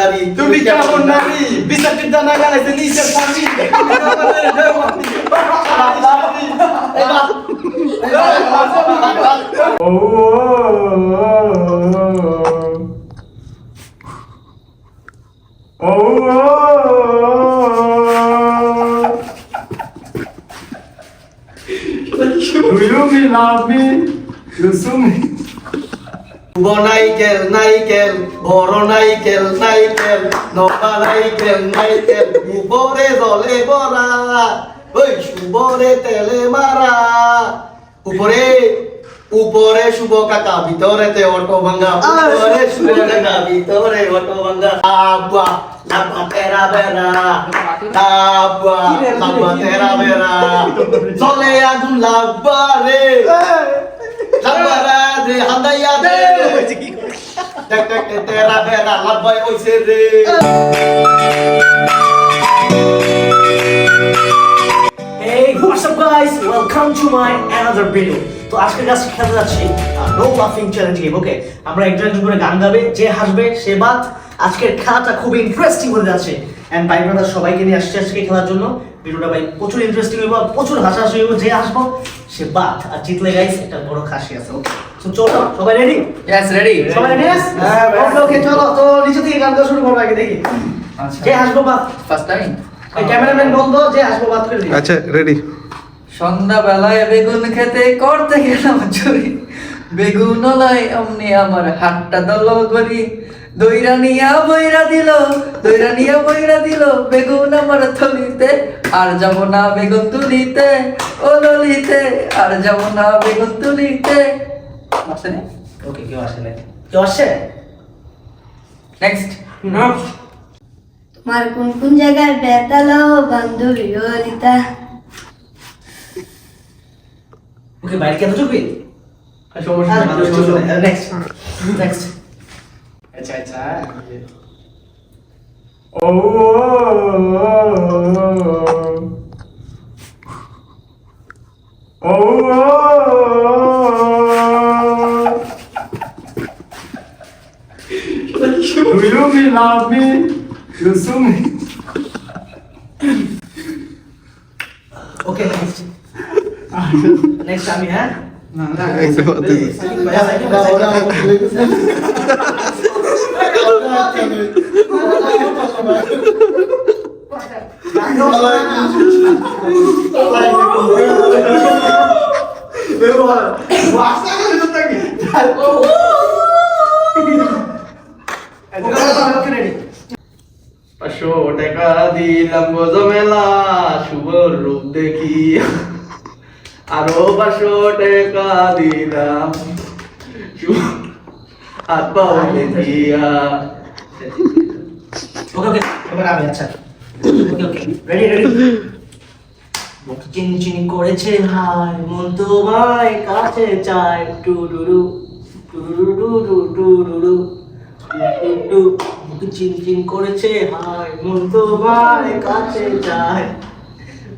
নারী, তুমি কেমন নারী বিচারটির দানা গালাইছে, নিচের স্বামী Do you me love me? You sue me? শুভ নাইকেল নাইকেল বড় নাইকেল নাইকেল নবা নাইকেল নাইকেল উপরে জলে বরা ওই শুভরে তেলে মারা উপরে উপরে শুভ কাকা ভিতরেতে অটো ভাঙ্গা উপরে শুভ কাকা ভিতরে অটো ভাঙ্গা আব্বা লাম্বা তেরা বেরা আব্বা লাম্বা তেরা বেরা চলে আগুন লাব্বা রে লাব্বা রে দে দেখ দেখ তেরা বেরা লাব্বাই হইছে রে। Hey, what's up guys? Welcome to my another video. তো আজকে কাছে খেলতে যাচ্ছি নো লাফিং চ্যালেঞ্জ গেম ওকে আমরা একজন একজন করে গান গাবে যে হাসবে সে বাদ। আজকের খেলাটা খুব ইন্টারেস্টিং হতে যাচ্ছে। এন্ড ভাই ব্রাদার সবাইকে নিয়ে আসছে আজকে খেলার জন্য। ভিডিওটা ভাই প্রচুর ইন্টারেস্টিং হইব প্রচুর হাসাহাসি হইব যে হাসবো সে বাদ। আর জিতলে গাইস একটা বড় খাসি আছে ওকে তো চলো সবাই রেডি ইয়েস রেডি সবাই রেডি হ্যাঁ, ওকে ওকে চলো। তো নিচে থেকে গান শুরু করব আগে দেখি। যে হাসবো বাদ ফার্স্ট টাইম ক্যামেরাম্যান বন্ধ যে হাসবো বাদ করে দিই। আচ্ছা রেডি সন্ধ্যাবেলায় বেগুন খেতে করতে গেলাম চুরি। বেগুন লাই অমনি আমার হাতটা দল করি। দইরা নিয়া বইরা দিল দইরা নিয়া বইরা দিল বেগুন আমার থলিতে। আর যাব না বেগুন তুলিতে ও ললিতে। আর যাব না বেগুন তুলিতে। আসেনি ওকে কেউ আসে না কেউ আসছে নেক্সট তোমার কোন কোন জায়গায় বেতালো বান্ধবী ললিতা ওকে বাইরে কেন চুপি নেক্সট নেক্সট আচ্ছা আচ্ছা Oh, oh, oh. Me love me? You sue me? Okay next next আমি হ্যাঁ একদম অদ্ভুত। ভাইয়া, ভাইয়া, ভাইয়া। ওকে রেডি আরও পাঁচশো টাকা ওকে ওকে আমি আচ্ছা। ওকে চিনচিন করেছে হাই মন তো ভাই কাছে চায়। টু ডু ডু টু চিনচিন করেছে হাই মন তো ভাই কাছে চায়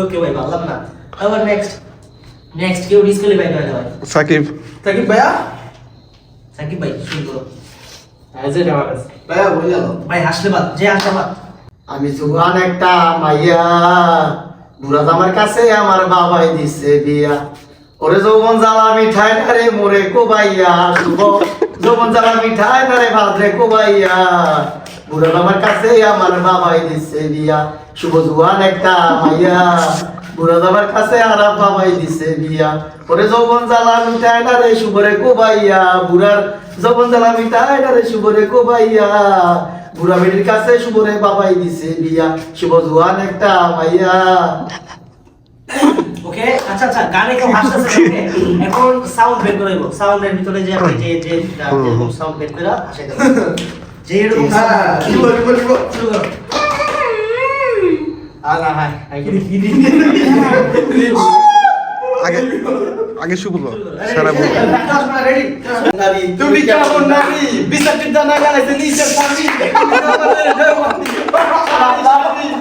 ওকে ভাই ভাবলাম না। আবার নেক্সট নেক্সট কেউ করে দেওয়া সাকিব। সাকিব ভাইয়া? সাকিব ভাই শুরু করো। ভাইয়া বলে গেল ভাই হাসলে বাদ যে হাসলে বাদ। আমি জুয়ান একটা মাইয়া বুড়া আমার কাছে আমার বাবাই দিছে বিয়া। ওরে যৌবন জ্বালা মিঠাই রে মোরে কোবাইয়া শুভ যৌবন জ্বালা মিঠাই না রে ভাদ্রে কোবাইয়া। বুড়া আমার কাছে আমার বাবাই দিছে বিয়া। শুভ জুয়ান একটা মাইয়া। বুড়া আমার কাছে আর বাবাই দিছে বিয়া। ওরে যৌবন জ্বালা মিঠাই না রে শুভরে কোবাইয়া। বুড়ার যৌবন জ্বালা মিঠাই না রে শুভরে কোবাইয়া। বুড়া বেটির কাছে শুভরে বাবাই দিছে বিয়া। শুভ জুয়ান একটা মাইয়া। ওকে আচ্ছা আচ্ছা গানে কেউ হাসতেছে? এখন সাউন্ড বের করে সাউন্ডের ভিতরে যে আপনি যে যে সাউন্ড বের করে যে এরকম হ্যাঁ, করো, শুরু করো। আগে আগে শুভ সারা বল তুমি কেমন নারী বিচারটির দানা গালাইছে নিচের স্বামী রঙিন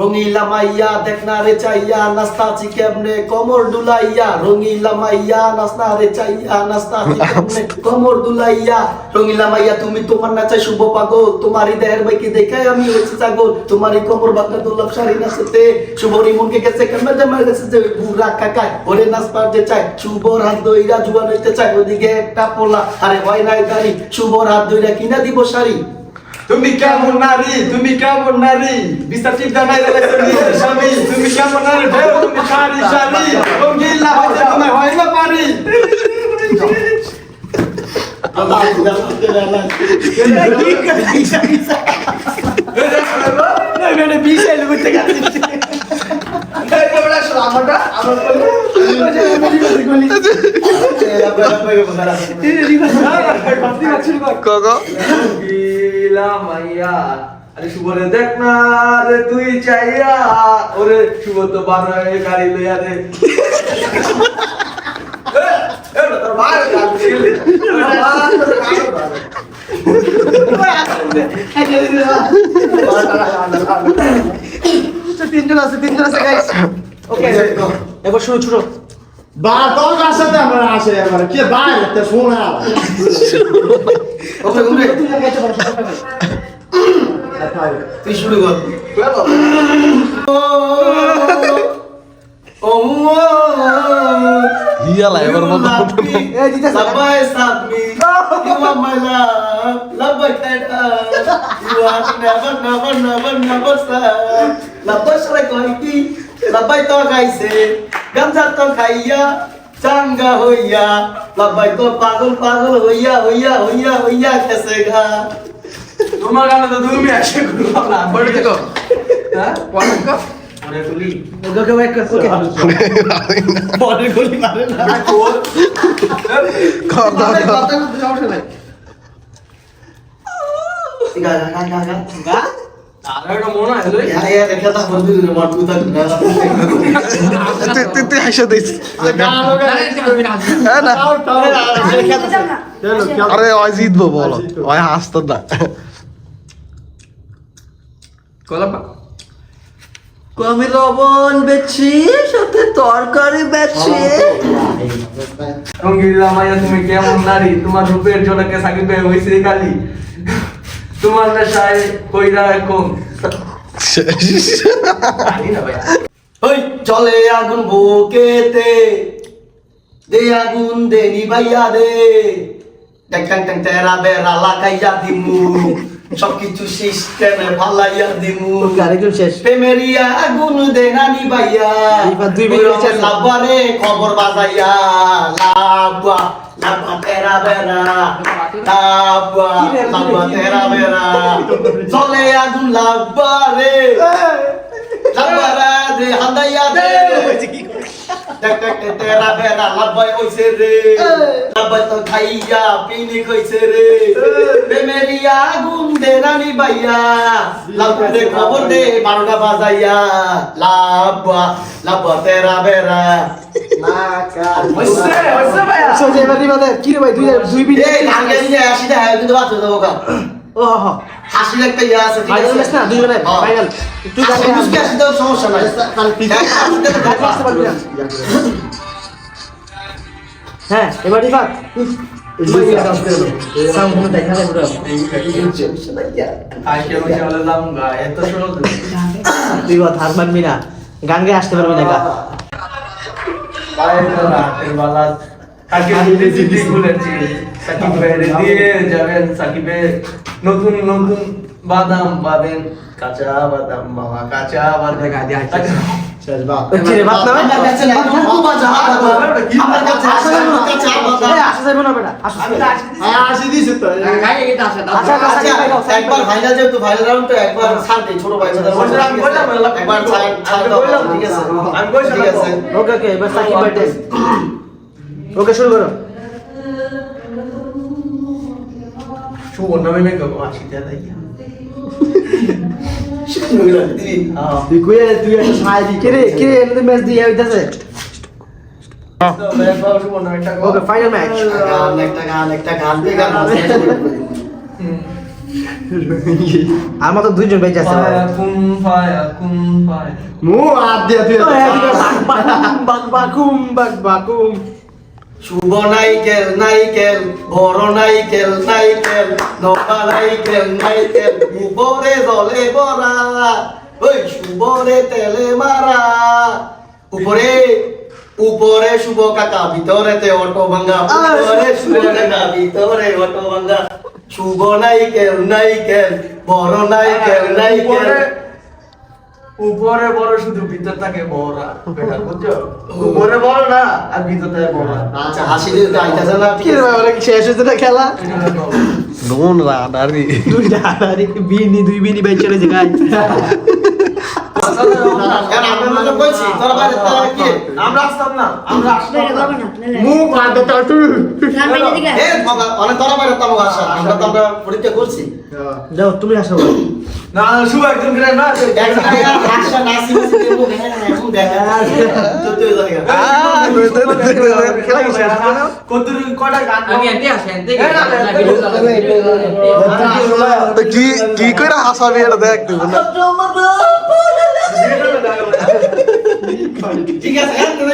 রঙিলা মাইয়া, দেখ না রে চাইয়া নাস্তাছি কেমনে? কমর দুলাইয়া, রঙিলা মাইয়া, নাস্তা রে চাইয়া নাস্তাছি কেমনে? কমর দুলাইয়া, রঙিলা মাইয়া, তুমি তোমার নাচাই শুভ পাগল। তোমারই দেহের বাইকে দেখাই আমি হয়েছি ছাগল। তোমারই কমর বাঁকা দুর্লভ শাড়ি নাচতে শুভরি মনকে গেছে কেমন জামাই গেছে যে বুড়া কাকায়? ওরে নাচ পারতে চায় শুভর হাত দইরা জুয়ান হইতে চায়। ওদিকে একটা পোলা, আরে হয় নাই গাড়ি শুভর হাত দইরা কিনা দিব শাড়ি। তুমি কেমন নারী তুমি কেমন নারী বিস্তার চিন্তা নাই স্বামী তুমি কেমন নারী ঢেউ তুমি সারি সারি রঙ্গিলা হইতে তোমার হয় না পারি মাইয়া আরে শুভরে দেখ না রে তুই চাইয়া ওরে শুভ তো বার হয়ে গাড়ি লইয়া রে তিনজন আছে তিনজন আছে গাইস ওকে এবার শুরু ছোট বা তোর কাছে তো আমরা আসে আমরা কি ভাই একটা শোনা ওকে ওকে তুই শুরু কর ও হিয়ালা এবার মতো সবাই সাথ me you are my love love bye টাইটা you are never never never never sir love bye সরে কই কি লাভ বাই তো গাইছে গামছা তো খাইয়া চাঙ্গা হইয়া লাভ বাই তো পাগল পাগল হইয়া হইয়া হইয়া হইয়া কেসে গা তোমার গানে তো তুমি আসে করলাম না পড়ে দেখো হ্যাঁ পড়ে তুই হাসা দিস। আরে ওই জিতবো বলো। ওই হাসতো না। কলাপা কমি লবণ বেছি সাথে তরকারি বেছি রঙ্গিলা মাইয়া তুমি কেমন নারী? তোমার রূপের সাকিব হইছে কালি। তোমার নেশায় কইরা এখন। ওই চলে আগুন বুকেতে। দে আগুন দে নিভাইয়া দে। ট্যাং ট্যাং ট্যাং তেরা বেরা লাগাইয়া দিমু। সবকিছু সিস্টেমে ফালাইয়া দিমু। আরেকজন শেষ। প্রেমেরিয়া আগুন নিভাইয়া এবার দুই মিনিট শেষ। লাভবারে খবর বাজাইয়া। লাভবা লাভবা তেরা বেরা লাভবা লাভবা তেরা বেরা চলে আগুন দে হান্দাইয়া দে। টক টক তেরা বেরা লাভবাই হইছে রে। লাভবাই তো খাইয়া পিনি কইছে রে। প্রেমেরিয়া আগুন দে রানী বাইয়া লাভবা দে খবর দে বারোটা বাজাইয়া। লাভবা লাভবা তেরা বেরা। কি রে ভাই দুই দুই দিয়ে হাসিটা হ্যাঁ কিন্তু বাঁচতে দেবো কা ও হ্যাঁ হাসির একটা ইয়ে আছে ঠিক ফাইনাল আছে? ম্যাচ না? দুই। ফাইনাল হাসিতেও সমস্যা নাই। হ্যাঁ, হাসিতে তো ঢাকা আসতে পারবি না হ্যাঁ এবার দেখা গান গেয়ে আসতে পারবি না গা। সাকিব ভাইরে দিয়ে যাবেন সাকিবে নতুন নতুন বাদাম পাবেন কাঁচা বাদাম মামা কাঁচা বাদাম কি রে বাদ না আমার কাছে নাই ও বাজা আমার কাছে আসে আমার কাছে আলাদা এই আসা যাবে না বেটা আসা আসি দিছে তো আচ্ছা আচ্ছা, একবার ফাইনাল যেহেতু ফাইনাল তো একবার ছাড় দেই ছোট ভাই বলছি, আমি বললাম, বললাম। একবার ছাড় ছাড় আমি দাও বললাম, ঠিক আছে আমি বলছি, ঠিক আছে ওকে ওকে এবার সাকিব ভাই টেস্ট ওকে শুরু করো কে? রে এমনি ম্যাচ দিয়ে হইতাছে সুবর্ণ একটা ওকে ফাইনাল ম্যাচ একটা গান একটা গান দিয়ে গান শেষ করে দেবো। আমার তো দুইজন বেঁচে আছে। মু হাত দিয়ে তুই বাকুম, বাকুম। শুভ নাইকেল নাইকেল বড় নাইকেল নাইকেল নবা নাইকেল নাইকেল উপরে জলে বরা ওই শুভরে তেলে মারা। উপরে উপরে শুভ কাকা ভিতরেতে অটো ভাঙ্গা উপরে শুভ কাকা ভিতরে অটো ভাঙ্গা। শুভ নাইকেল নাইকেল বড় নাইকেল নাইকেল। উপরে বড় শুধু ভিতর থাকে বড়া বেটা বুঝছ? উপরে বড় না আর ভিতর থাকে বড়া। আচ্ছা হাসি দিতে আইতাছে না কি শেষ হয়েছে না খেলা। নুন রাডারি দুইটা আরে বিনি দুই বিনি বাইচারে যে গাই পরীক্ষা করছি। যাও তুমি আসো। না শুভ একজন করে না হাসা নাসি নাসি দেবো এখন দেখা। তো তুই জায়গা খেলা কি করে কি কি হাসাবি এটা দেখ তুই না ঠিক আছে এখন তুমি কো কথা তো হয় Ready? আমি হাসি লাগে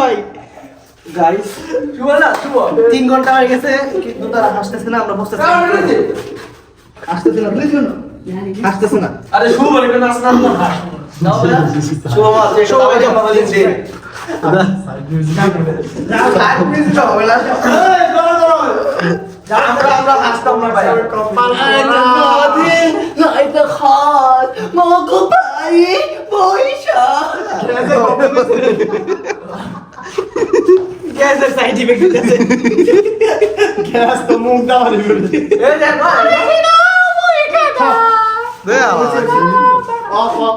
ভাই গাইস শুভ না। শুভ তিন ঘণ্টা হয়ে গেছে কিন্তু তারা হাসতেছে না। আমরা বসতেছি? হাসতেছে না প্লিজ হাসতেছে না। আরে শুভ বলে না আসলাম না। না শুভ শুভ গ্যাসের সাইড ইফেক্ট আছে গ্যাস তো মুখ দাও এই দেখ।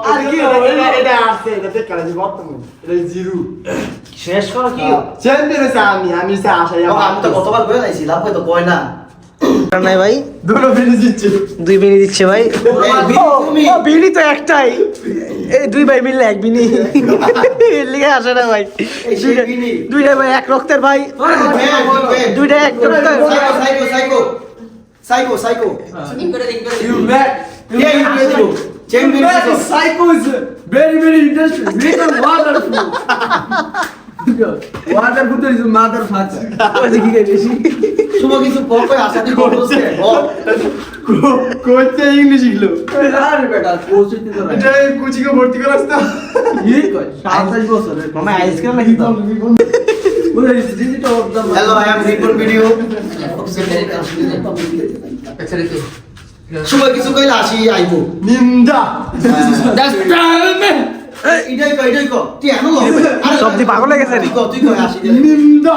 আর কি হবে এটা এটা আসছে এটা চেক করা বর্তমান এটা জিরো শেষ করো কি চ্যাম্পিয়ন হইছে আমি আমি সে আশাই আমি তো কতবার বলে আইছি লাভ তো কয় না নাই ভাই দুটো ফিনিশ দিচ্ছে দুই বিনি দিচ্ছে ভাই বিনি তো একটাই এই দুই ভাই মিললে এক বিনি লিগে আসে না ভাই দুইটা- দুইটা ভাই এক রক্তের ভাই দুইটা এক রক্তের সাইকো সাইকো সাইকো সাইকো দিন করে দিন করে ইউ ম্যাড কে ইউকে দিল champion That is psycho is very very interesting. Read the wonderful. wonderful is mother father. কি গেছি শুভ কিছু কই আশা দি করছে কোচে ইংলিশ শিখলো আরে বেটা পৌঁছতে তো এটা কোচিংয়ে ভর্তি করাস তো এই কই 27 বছরের মামা আইসক্রিম নাকি তো hello I am report video এছাড়া কি শুভ কিছু কইলে আসি আইবো। নিন্দা। মি ইডাই কই ইডাই কই তুই এনো লো পাগল হয়ে গেছে তুই কই তুই কই আসি নিন্দা।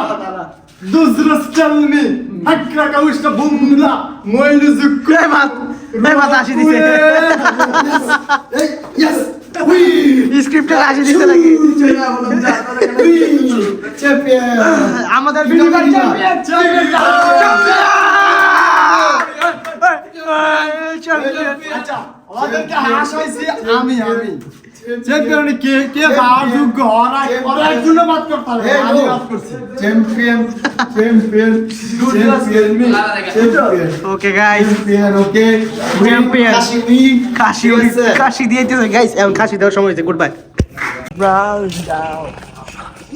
দুসরস চলমি হাকরা কাউশটা বুমলা। মইলু জুক্কু মাত এই মাত আসি দিছে। এই ইয়েস স্ক্রিপ্টে আসি উই। চ্যাম্পিয়ন আমাদের চ্যাম্পিয়ন হাসাইছি আমি আমি চ্যাম্পিয়ন কে কে যাওয়ার যোগ্য ওরা ওরা একজনও বাদ করতে পারবে আমি বাদ করছি champion champion champion okay guys champion okay champion কাশি কাশি দিয়ে গাইস এখন কাশি দেওয়ার সময় হয়েছে গুড বাই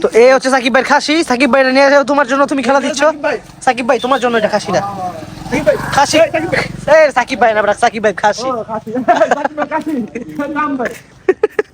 তো এই হচ্ছে সাকিব ভাইয়ের খাসি সাকিব ভাই নিয়ে যাও তোমার জন্য তুমি খেলা দিচ্ছ। সাকিব ভাই। তোমার জন্য এটা খাসিটা খাসি। সাকিব ভাই। না সাকিব ভাই খাসি।